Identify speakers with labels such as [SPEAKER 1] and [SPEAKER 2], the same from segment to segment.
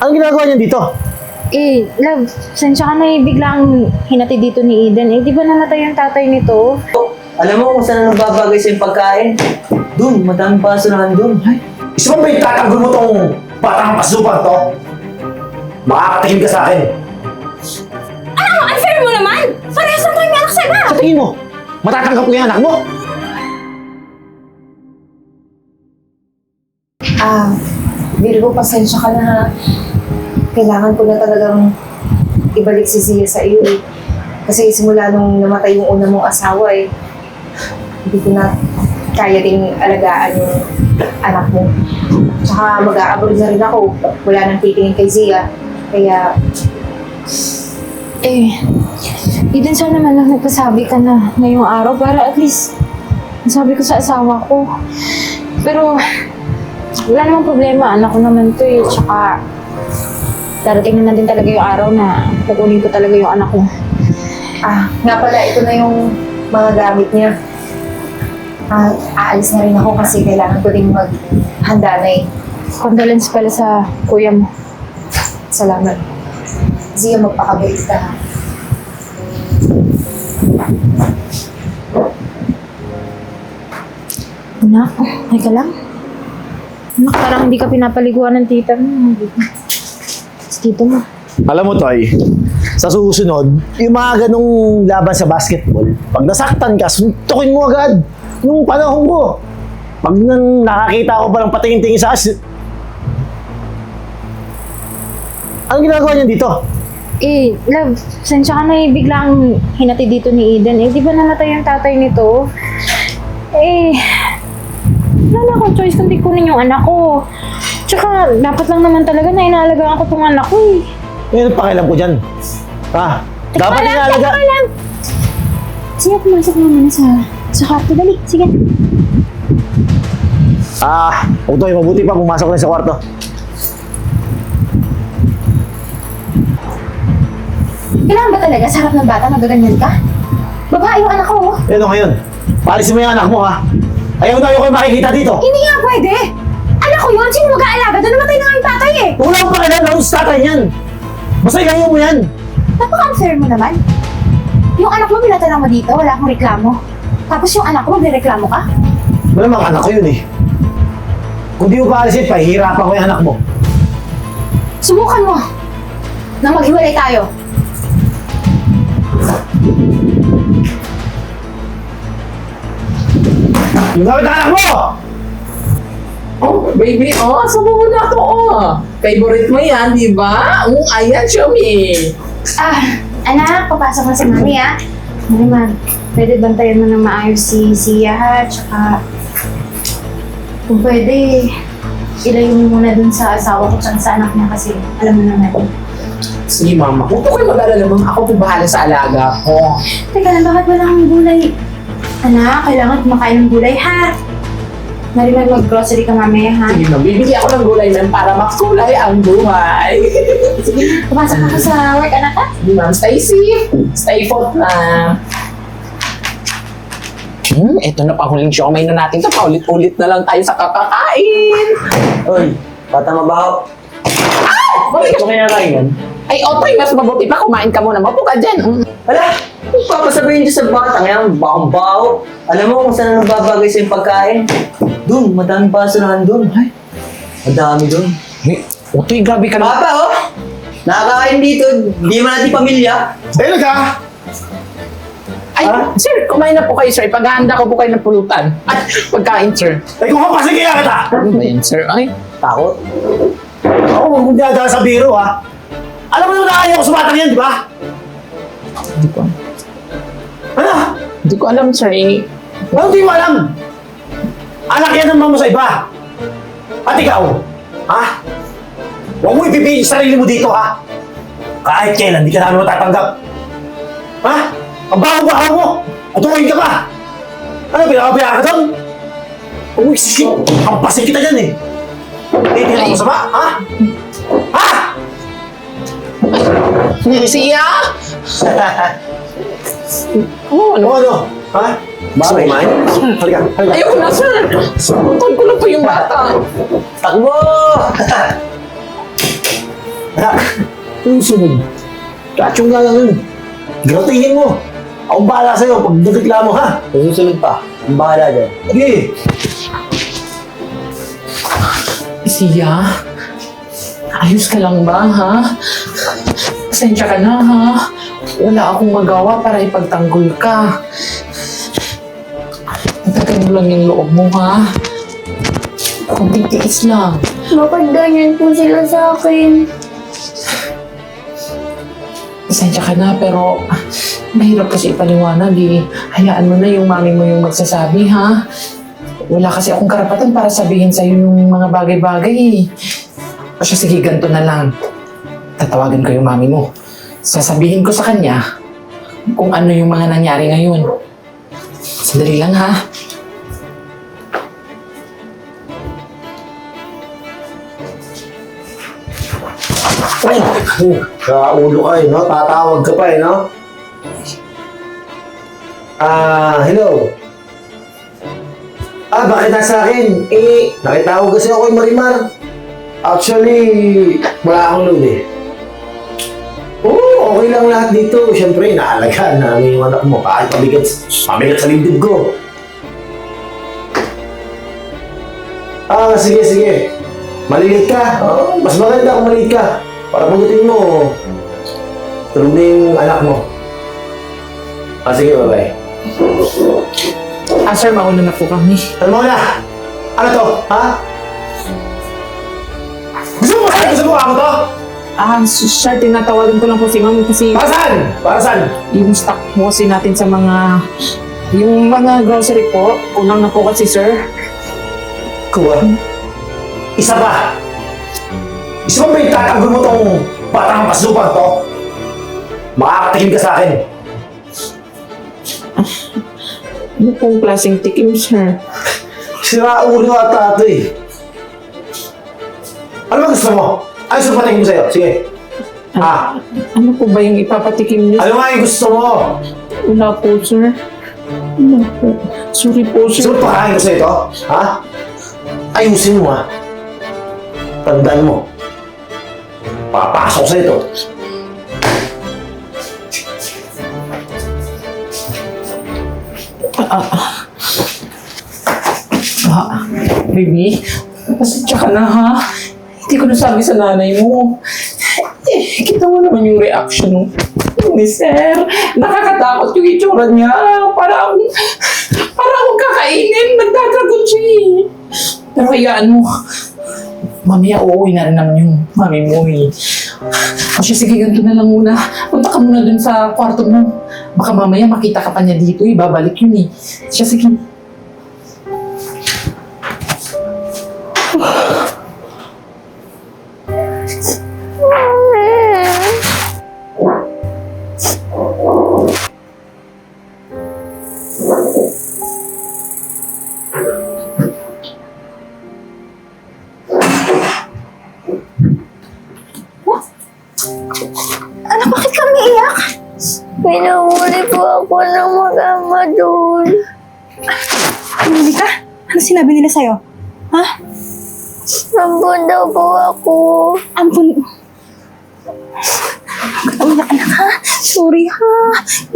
[SPEAKER 1] Anong ginagawa niyan dito?
[SPEAKER 2] Eh, love, sensya ka na eh, biglang hinati dito ni Eden. Eh, di ba namatay yung tatay nito?
[SPEAKER 3] Alam mo kung saan ang babagay sa yung pagkain? Doon, madaming basurahan doon. Ay,
[SPEAKER 1] Gusto mo ba itatanggol mo tong batang pasupang to? Makakatingin ka sa akin.
[SPEAKER 4] Ano? Unfair mo naman! Parehas lang tayong may anak sa iba!
[SPEAKER 1] Sa tingin mo, matatanggap ko yung anak mo?
[SPEAKER 5] Ah, Virgo, pasensya ka na ha. Kailangan ko na talagang ibalik si Zia sa iyo eh. Kasi simula nung namatay yung una mong asawa eh, hindi ko na kaya ding alagaan yung anak mo. Tsaka mag-aabroad na rin ako. Wala nang titingin kay Zia. Kaya,
[SPEAKER 2] Eh, Eden, sana naman lang nagpasabi ka na ngayong araw para at least nasabi ko sa asawa ko. Pero, wala namang problema. Anak ko naman to eh. Tsaka, darating na din talaga yung araw na kukunin ko talaga yung anak ko.
[SPEAKER 5] ah, nga pala, ito na yung mga gamit niya. Ah, aalis na rin ako kasi kailangan ko rin maghanda na eh.
[SPEAKER 2] Condolence pala sa kuya mo.
[SPEAKER 5] Salamat. Zia, magpakabait ka ha.
[SPEAKER 2] Anak, ay ka lang. Anak, parang hindi ka pinapaliguan ng tita mo. Tito mo.
[SPEAKER 1] Alam mo, Toy, sa susunod, yung mga ganong laban sa basketball, pag nasaktan ka, suntukin mo agad. Yung panahon ko. Pag nang nakakita ko parang patingin-tingin sa as... Anong ginagawa niyan dito?
[SPEAKER 2] Eh, love, sensya ka na eh, biglang hinati dito ni Eden. Eh, di ba namatay yung tatay nito? Eh, wala na akong choice kundi kunin yung anak ko. Tsaka, dapat lang naman talaga na inaalagaan ko tong anak ko eh.
[SPEAKER 1] Ngayon, pakialam ko dyan. Ha?
[SPEAKER 2] Teka
[SPEAKER 1] Dapat
[SPEAKER 2] lang,
[SPEAKER 1] inalaga...
[SPEAKER 2] teka lang. Sige, pumasok naman na sa, sa kwarto. Dali, sige.
[SPEAKER 1] Ah, o Toy, mabuti pa pumasok na sa kwarto.
[SPEAKER 5] Kailangan ba talaga sa harap ng bata magaganyan ka? Babae yung anak ko.
[SPEAKER 1] Ano ngayon? Paalisin mo yung anak mo, ha? Ayaw na ayaw kayo makikita dito.
[SPEAKER 5] Hindi nga pwede. Anak ko yun. Sino mag-aalaga? Doon namatay na nga yung tatay eh.
[SPEAKER 1] Wala akong pakialam na sa tatay niyan. Basta ilayo mo yan.
[SPEAKER 5] Napaka-unfair mo naman. Yung anak mo pinatala mo dito, wala akong reklamo. Tapos yung anak ko, magre-reklamo ka?
[SPEAKER 1] Malamang anak ko yun eh. Kung di mo paalisin, pahihirapan ko yung anak mo.
[SPEAKER 5] Subukan mo na maghiwalay tayo.
[SPEAKER 1] Yung gamit ng anak mo!
[SPEAKER 6] Oh, baby, oh, mo na to, oh. Favorite mo yan, di ba? Um, ayan, Shumi.
[SPEAKER 5] Ah, anak, papasok na si mami ah. Mami man, pwede bantayan mo na maayos si Sia ha, tsaka kung pwede, ilayo mo muna dun sa asawa ko tsaka sa anak niya kasi alam mo naman.
[SPEAKER 6] Sige, mama. Huwag ko kayo mag-alala, ma'am. Ako po bahala sa alaga ko.
[SPEAKER 5] Teka lang, bakit wala kang gulay? Anak, kailangan kumakain ng gulay ha. Marimar, mag-grocery ka mamaya ha.
[SPEAKER 6] Sige, ma'am. Bibili ako ng gulay, ma'am, para makulay ang buhay.
[SPEAKER 5] Sige, pumasok na ka sa work, anak ha.
[SPEAKER 6] Sige, ma'am. Stay safe. Stay put na. Hmm, eto na pahuling siomay na natin to. Paulit-ulit na lang tayo sa kakakain.
[SPEAKER 3] oy, bata mabaho. Bakit ko kaya kain yan?
[SPEAKER 6] Ay, Otoy, mas mabuti pa kumain ka muna. Mapo ka dyan. Mm.
[SPEAKER 3] Hala, kung papasabihin dyan sa bata, ngayon, baho-baho. Alam mo kung saan ang babagay sa yung pagkain? Doon, madaming basurahan doon. Ay, madami doon.
[SPEAKER 6] Hey, Otoy, grabe ka na.
[SPEAKER 3] Papa, oh! Nakakain dito, di mo natin pamilya.
[SPEAKER 1] Ka!
[SPEAKER 6] Ay, sir, kumain na po kayo, sir. Paghahanda ko po kayo ng pulutan. At pagkain, sir.
[SPEAKER 1] Ay, kung kapasin kaya kita!
[SPEAKER 6] Ano ba yan, sir? Ay,
[SPEAKER 3] Takot.
[SPEAKER 1] Ako, huwag mong dinadala sa biro, ha? Alam mo naman na ayaw ko sa batang yan, di ba?
[SPEAKER 6] hindi ko,
[SPEAKER 1] Ano?
[SPEAKER 6] hindi ko alam, sir. Eh,
[SPEAKER 1] Ano di mo alam? Anak yan ng mama sa iba. At ikaw, ha? Huwag mo ipipilit yung sarili mo dito, ha? Kahit kailan, di ka namin matatanggap. Ha? Ang baho-baho mo! At tumayin ka pa! Ano, pinakapaya ka doon? Mo isisip. Kampasin kita dyan, eh. Titignan mo sa ba, ha? Ha?
[SPEAKER 6] siya? Oh,
[SPEAKER 1] Ano,
[SPEAKER 6] ano?
[SPEAKER 1] ano? Ha? Bakit? Halika, halika.
[SPEAKER 6] Ayoko na, sir. Suntan ko na po yung bata.
[SPEAKER 3] Takbo!
[SPEAKER 1] Anak, yung sunod. Kachong nga lang yun. Gratihin mo. Akong bahala sa'yo pag nagreklamo ha.
[SPEAKER 3] Susunod pa, ang bahala dyan.
[SPEAKER 1] Sige.
[SPEAKER 6] Siya? Ayos ka lang ba, ha? Pasensya ka na, ha? Wala akong magawa para ipagtanggol ka. Natagal mo lang yung loob mo, ha? Kunting tiis lang.
[SPEAKER 7] Bakit ganyan po sila sa akin?
[SPEAKER 6] Pasensya ka na, pero ah, mahirap kasi ipaliwanag eh. Hayaan mo na yung mami mo yung magsasabi, ha? Wala kasi akong karapatan para sabihin sa'yo yung mga bagay-bagay eh. O siya, sige, ganito na lang. Tatawagan ko yung mami mo. Sasabihin ko sa kanya kung ano yung mga nangyari ngayon. Sandali lang, ha?
[SPEAKER 1] Oh, sa ulo ka eh, no? Tatawag ka pa eh, no? Ah, hello. Ah, bakit nasa akin? Eh, nakitawag kasi ako kay Marimar. Actually, wala akong load eh. Lang lahat dito. Siyempre, naalagaan namin yung anak mo. Kahit mabigat, mabigat sa lindid ko. Ah, sige, sige. Malilit ka. Oh, mas maganda kung malilit ka. Para pagdating mo, tulog na yung anak mo. Ah, sige, bye-bye.
[SPEAKER 6] Ah, sir, mauna na po kami.
[SPEAKER 1] Ano mo na? Ano to? Ha? Gusto mo masakit sa mukha ko to?
[SPEAKER 6] Ah, sir, tinatawagan ko lang po si mami kasi
[SPEAKER 1] Para saan? Para saan?
[SPEAKER 6] yung stock po kasi natin sa mga yung mga grocery po, kulang na po kasi sir.
[SPEAKER 1] Kuha. Isa pa. Gusto mo ba yung tatanggol mo tong batang pasupang to? Makakatikim ka sa akin.
[SPEAKER 6] Ano pong klaseng tikim, sir?
[SPEAKER 1] Sira ulo ata ito eh. Ano ba gusto mo? Ano gusto patikin mo sa'yo? Sige. Ah,
[SPEAKER 6] Ano po ba yung ipapatikim niyo?
[SPEAKER 1] ano nga yung gusto mo?
[SPEAKER 6] Wala po, sir. Wala po. Sorry po,
[SPEAKER 1] Gusto
[SPEAKER 6] sir.
[SPEAKER 1] mo pakain ko sa'yo ito? Ha? Ayusin mo ha. Tandaan mo. Papasok sa'yo ito.
[SPEAKER 6] Ah, baby, pasensya ka na, ha? Hindi ko nasabi sa nanay mo. Eh, kita mo naman yung reaction ng ni sir. Nakakatakot yung itsura niya. Para akong, para akong kakainin. Nagdadragon siya eh. Pero hayaan mo. Mamaya uuwi na rin naman yung mami mo eh. O siya, sige, ganito na lang muna. Punta ka muna dun sa kwarto mo. Baka mamaya makita ka pa niya dito eh. Babalik yun eh. Siya, sige.
[SPEAKER 7] Ako ng mag-ama doon.
[SPEAKER 2] Hindi ka? Ano sinabi nila sa'yo? Ha?
[SPEAKER 7] Nambun daw po ako.
[SPEAKER 2] Ampun. Umiyak ka na ha? Sorry ha.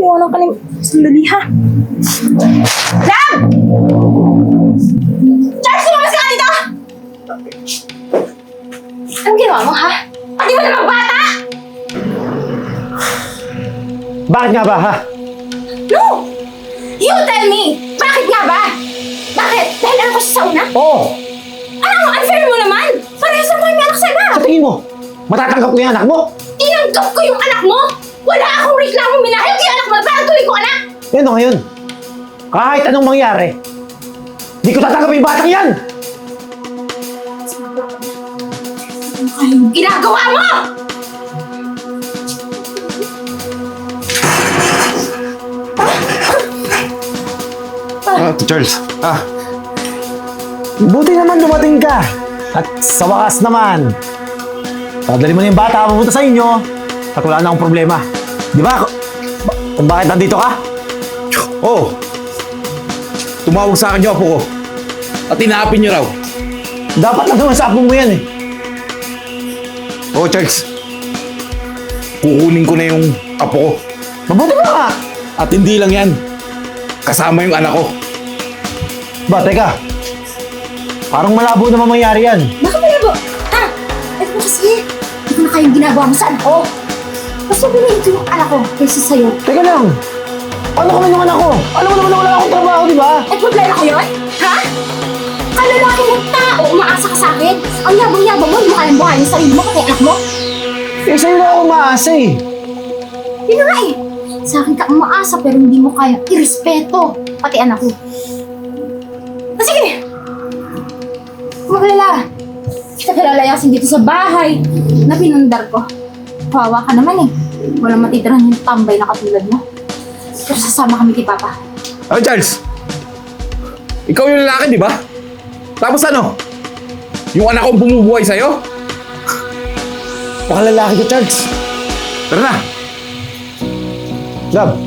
[SPEAKER 2] Iwanan ka na sandali ha. Lang! Charles, lumabas ka nga dito! Anong ginawa mo ha? Pati mo namang bata?
[SPEAKER 1] Bakit nga ba ha?
[SPEAKER 2] You tell me! Bakit nga ba? Bakit? Dahil ano ko siya sa una?
[SPEAKER 1] Oo!
[SPEAKER 2] Ano? Unfair mo naman! Parehas naman may anak sana!
[SPEAKER 1] Sa tingin mo, matatanggap ko yung anak mo?
[SPEAKER 2] Tinanggap ko yung anak mo! Wala akong reklamo minahal ko yung anak mo! Parang tuloy ko anak!
[SPEAKER 1] Yan o ngayon. Kahit anong mangyari, di ko tatanggapin yung batang yan!
[SPEAKER 2] Anong ginagawa mo?
[SPEAKER 8] Ate Charles. Ah,
[SPEAKER 1] Buti naman dumating ka. At sa wakas naman, padali mo na yung bata papunta sa inyo at wala na akong problema. Di ba? Ba- Kung bakit nandito ka?
[SPEAKER 8] oh. Tumawag sa akin yung apo ko. At tinapin niyo raw.
[SPEAKER 1] Dapat lang naman sa apo mo yan eh.
[SPEAKER 8] Oh, Charles. kukunin ko na yung apo ko.
[SPEAKER 1] Mabuti ba ka?
[SPEAKER 8] At hindi lang yan. Kasama yung anak ko.
[SPEAKER 1] Ba, teka. Parang malabo naman mangyari yan.
[SPEAKER 2] Baka malabo. Ha? Eh kung kasi, hindi ko na kayong ginagawa mo sa anak ko. Mas mabilis ko yung anak ko kaysa sa'yo.
[SPEAKER 1] Teka lang. Ano kami yung anak ko? Alam mo naman na wala akong trabaho, di ba?
[SPEAKER 2] Eh, problema ko yun? Ha? Kalalaki mong tao, umaasa ka sa akin. Ang yabang-yabang mo, hindi mo kayang buhayin yung sarili mo pati anak mo.
[SPEAKER 1] Eh, sa'yo na ako umaasa eh.
[SPEAKER 2] Yun na nga eh. Sa akin ka umaasa pero hindi mo kaya irespeto pati anak ko. Ah, sige! Magalala. Kita kalalayasin dito sa bahay na pinundar ko. Kawawa ka naman eh. Walang matitirahan yung tambay na katulad mo. Pero sasama kami kay Papa.
[SPEAKER 8] Ano, Charles? Ikaw yung lalaki, di ba? Tapos ano? Yung anak kong bumubuhay sa'yo?
[SPEAKER 1] Baka lalaki ka, Charles.
[SPEAKER 8] Tara na.
[SPEAKER 1] Love.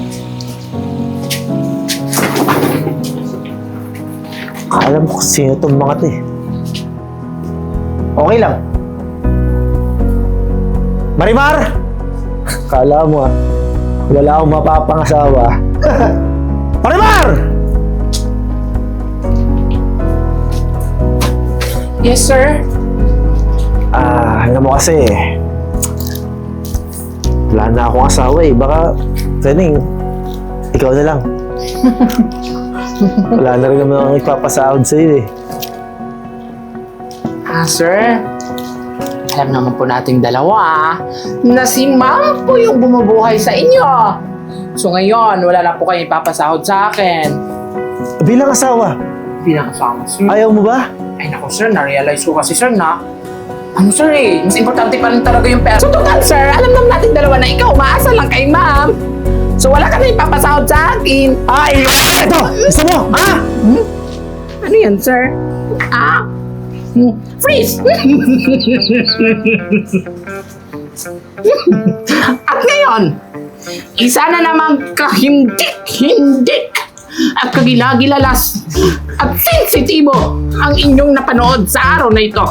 [SPEAKER 1] Alam ko sino itong mga to eh. Okay lang. Marimar! Kala mo ah, wala akong mapapangasawa. Marimar!
[SPEAKER 6] Yes, sir.
[SPEAKER 1] Ah, alam mo kasi, wala na akong asawa eh. Baka, pwedeng, ikaw na lang. wala na rin naman akong ipapasahod sa'yo eh.
[SPEAKER 6] Ah, sir. Alam naman po nating dalawa na si ma'am po yung bumubuhay sa inyo. So ngayon, wala na po kayo ipapasahod sa akin.
[SPEAKER 1] Bilang asawa,
[SPEAKER 6] Bilang kasama, sir.
[SPEAKER 1] ayaw mo ba?
[SPEAKER 6] Ay naku sir, na-realize ko kasi sir na ano sir eh, mas importante pa rin talaga yung pera. So total sir, alam naman natin dalawa na ikaw, umaasa lang kay ma'am. So wala ka na ipapasahod sa akin.
[SPEAKER 1] Ay! Ito! Gusto mo? Ha?
[SPEAKER 6] Ano yan sir? Ah? Hmm, Freeze! At ngayon, isa na namang kahindik-hindik at kagilagilalas at sensitibo ang inyong napanood sa araw na ito.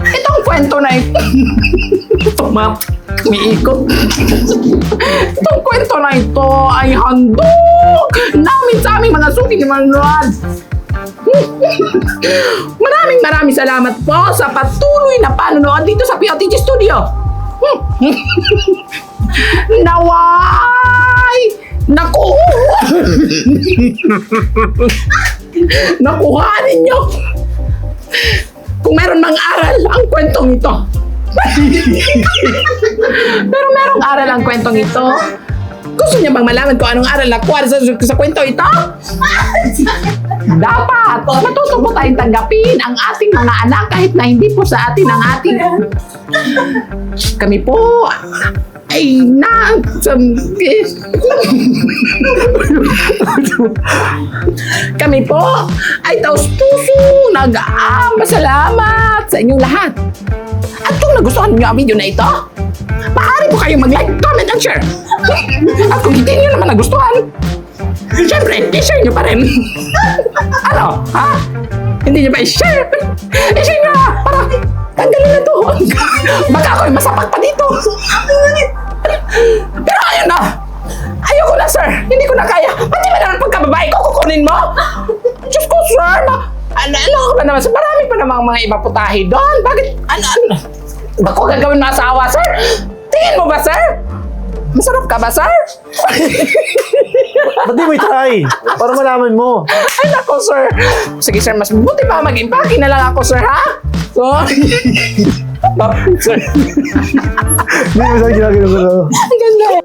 [SPEAKER 6] Itong kwento na ito. umiikot. Itong kwento na ito ay handog namin sa aming mga suki ni Manuel. Maraming maraming salamat po sa patuloy na panonood dito sa POTG Studio. Naway! Naku! Nakuha ninyo! Kung meron mang aral ang kwentong ito. Pero merong aral ang kwentong ito. Gusto niya bang malaman kung anong aral nakuha sa, sa kwento ito? Dapat matuto po tayong tanggapin ang ating mga anak kahit na hindi po sa atin ang ating kami po ay na kami po ay taos puso nag-aamasalamat sa inyong lahat. At kung nagustuhan niyo ang video na ito, maaari po kayong mag-like, comment, and share. At kung hindi niyo naman nagustuhan, Siyempre, i-share nyo pa rin. ano? Ha? Hindi nyo ba i-share? I-share nyo na! Para tanggalin na to. Baka ako'y masapak pa dito. Pero ayun na! Ayoko na, sir! Hindi ko na kaya! Pati ba naman pagkababae ko kukunin mo? Diyos ko, sir! Na, ano, ano ka ba naman? sir? Marami pa namang mga iba putahe doon. Bakit? Ano, ano? Ba't ko gagawin na asawa, sir? Tingin mo ba, sir? Masarap ka ba, sir?
[SPEAKER 1] Ba't di mo itry? Para malaman mo.
[SPEAKER 6] Ay, nako, sir. Sige, sir, mas mabuti pa mag-impake na lang ako, sir, ha? So?
[SPEAKER 1] Hindi mo sa ginagawa ko.
[SPEAKER 6] Ang ganda.